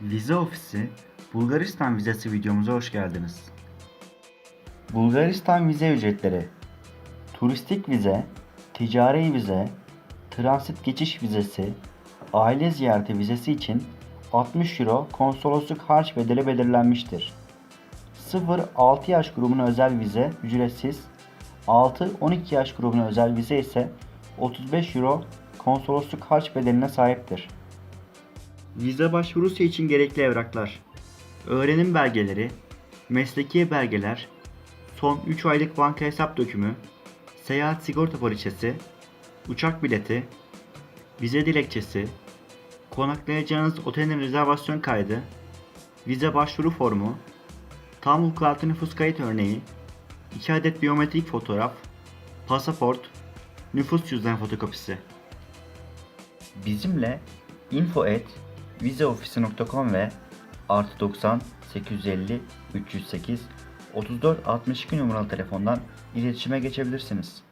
Vize Ofisi Bulgaristan vizesi videomuza hoş geldiniz. Bulgaristan vize ücretleri Turistik vize, ticari vize, transit geçiş vizesi, aile ziyareti vizesi için 60 euro konsolosluk harç bedeli belirlenmiştir. 0-6 yaş grubuna özel vize ücretsiz, 6-12 yaş grubuna özel vize ise 35 euro konsolosluk harç bedeline sahiptir. Vize başvurusu için gerekli evraklar. Öğrenim belgeleri, mesleki belgeler, son 3 aylık banka hesap dökümü, seyahat sigorta poliçesi, uçak bileti, vize dilekçesi, konaklayacağınız otelin rezervasyon kaydı, vize başvuru formu, tam vukuatlı nüfus kayıt örneği, 2 adet biyometrik fotoğraf, pasaport, nüfus cüzdan fotokopisi. Bizimle info at vizeofisi.com ve artı 90 850 308 34 62 numaralı telefondan iletişime geçebilirsiniz.